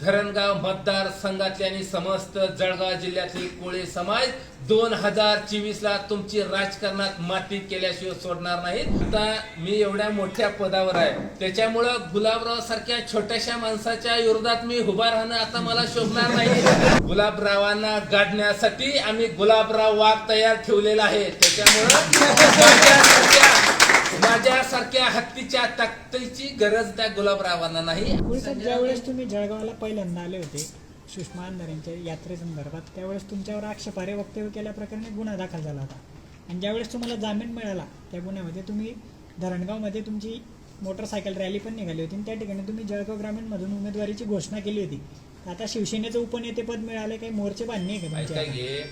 धरणगाव मतदारसंघातले आणि समस्त जळगाव जिल्ह्यातले कोळी समाज दोन हजार चोवीस ला तुमची राजकारणात माती केल्याशिवाय सोडणार नाही आता मी एवढ्या मोठ्या पदावर आहे. त्याच्यामुळं गुलाबराव सारख्या छोट्याशा माणसाच्या विरोधात मी उभा राहणं आता मला शोभणार नाही. गुलाबरावांना गाडण्यासाठी आम्ही गुलाबराव वाघ तयार ठेवलेला आहे. त्याच्यामुळं माझ्यासारख्या हत्तीच्या ताकदीची गरज त्या गुलाबरावांना नाही. ज्यावेळेस तुम्ही जळगावला पहिल्यांदा आले होते सुषमा अंधारेंच्या यात्रेसंदर्भात त्यावेळेस तुमच्यावर आक्षेपार्ह वक्तव्य केल्याप्रकरणी गुन्हा दाखल झाला होता. आणि ज्यावेळेस तुम्हाला जामीन मिळाला त्या गुन्ह्यामध्ये तुम्ही धरणगावमध्ये तुमची मोटरसायकल रॅली पण निघाली होती आणि त्या ठिकाणी तुम्ही जळगाव ग्रामीणमधून उमेदवारीची घोषणा केली होती. आता शिवसेनेचं उपनेतेपद मिळाले काही मोर्चे बांधणी आहे का ऐका तुमच्या घे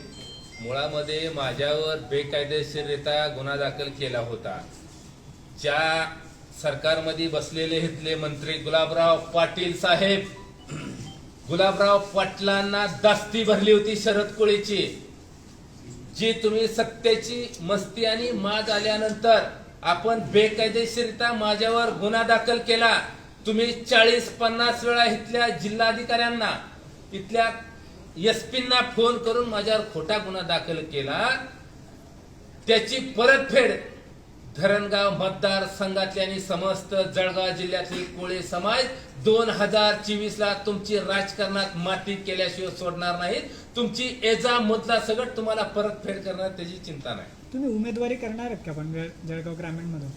मुळामध्ये माझ्यावर बेकायदेशीररित्या गुन्हा दाखल केला होता. ज्या सरकारमध्ये बसलेले इथले मंत्री गुलाबराव पाटील साहेब गुलाबराव पाटलांना दास्ती भरली होती शरद कोळीची. जी तुम्ही सत्तेची मस्ती आणि माज आल्यानंतर आपण बेकायदेशीरित्या माझ्यावर गुन्हा दाखल केला. तुम्ही चाळीस पन्नास वेळा इथल्या जिल्हाधिकाऱ्यांना इथल्या एसपींना फोन करून माझ्यावर खोटा गुन्हा दाखल केला. त्याची परतफेड धरणगाव मतदार संघातले आणि समस्त जळगाव जिल्ह्यातले कोळी समाज दोन हजार चोवीस ला तुमची राजकारणात माती केल्याशिवाय सोडणार नाहीत. तुमची एजा मुद्दा सगळं तुम्हाला परतफेड करणार त्याची चिंता नाही. तुम्ही उमेदवारी करणार आहेत का पण जळगाव ग्रामीण मधून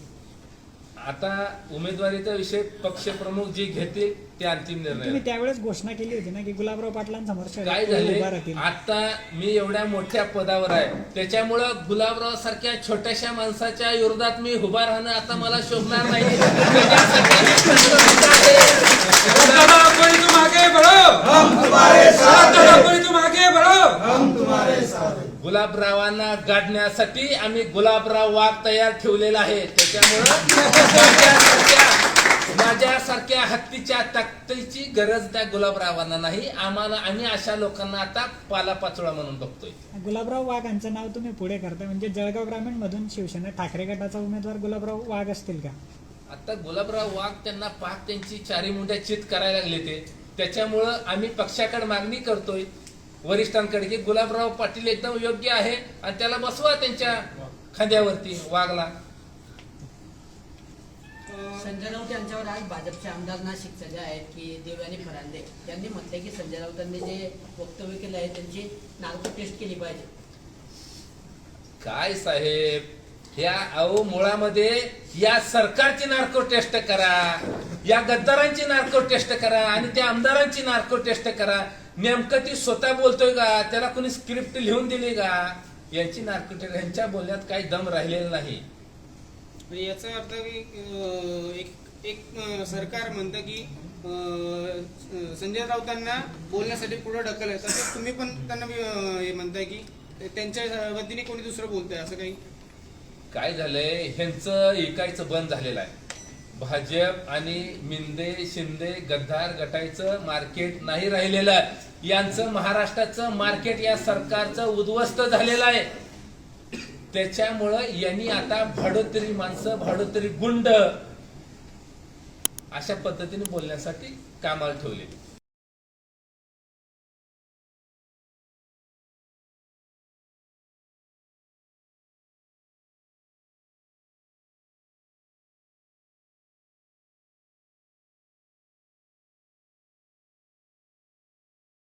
आता उमेदवारीचा विषय पक्षप्रमुख जे घेतील ते अंतिम निर्णय तुम्ही त्यावेळेस घोषणा केली होती ना की गुलाबराव पाटलांसमोर शरद काय झाले राहतील आता मी एवढ्या मोठ्या पदावर आहे त्याच्यामुळं गुलाबराव सारख्या छोट्याशा माणसाच्या विरोधात मी उभा राहणं आता मला शोभणार नाही बढ़ो गुलाबरावांना गाडण्यासाठी आम्ही गुलाबराव वाघ तयार ठेवलेला आहे. त्याच्यामुळं माझ्यासारख्या हत्तीच्या ताकदीची गरज त्या गुलाबरावांना नाही. आम्हाला आम्ही अशा लोकांना आता पालापाचोळा म्हणून बघतोय. गुलाबराव वाघ यांचं नाव तुम्ही पुढे करता. म्हणजे जळगाव ग्रामीण मधून शिवसेना ठाकरे गटाचा उमेदवार गुलाबराव वाघ असतील का? आता गुलाबराव वाघ त्यांना पाक त्यांची चारी मुंड्या चित करायला लागले ते. त्याच्यामुळं आम्ही पक्षाकडे मागणी करतोय. वरिष्ठांकडे की गुलाबराव पाटील एकदम योग्य आहे आणि त्याला बसवा त्यांच्या खांद्यावरती वाघला. संजय राऊत यांच्यावर आज भाजपचे आमदार नाशिकचे जे आहेत की देवयानी फरांदे. यांनी म्हटलंय की संजय राऊतांनी जे वक्तव्य केलं आहे त्यांची नार्को टेस्ट केली पाहिजे. काय साहेब? या अहो मुळामध्ये या सरकारची नार्को टेस्ट करा या गद्दारांची नार्को टेस्ट करा आणि त्या आमदारांची नार्को टेस्ट करा. नेमकं ती स्वतः बोलतोय का? त्याला कोणी स्क्रिप्ट लिहून दिली का? यांची नार्को टेस्ट यांच्या बोलण्यात काही दम राहिलेला नाही. याचा अर्थ की एक एक सरकार म्हणतं की संजय राऊतांना बोलण्यासाठी पुढे ढकल आहे. तसंच तुम्ही पण त्यांना हे म्हणताय की त्यांच्या वतीने कोणी दुसरं बोलतंय असं काही? काय झालंय? ह्यांचं ऐकायचं बंद झालेलं आहे. भाजप आणि मिंदे शिंदे गद्दार गटायचं मार्केट नाही राहिलेलं आहे. यांचं महाराष्ट्राचं मार्केट या सरकारचं उद्ध्वस्त झालेलं आहे. त्याच्यामुळं यांनी आता भाडोतरी माणसं भाडोतरी गुंड अशा पद्धतीने बोलण्यासाठी कामाला ठेवले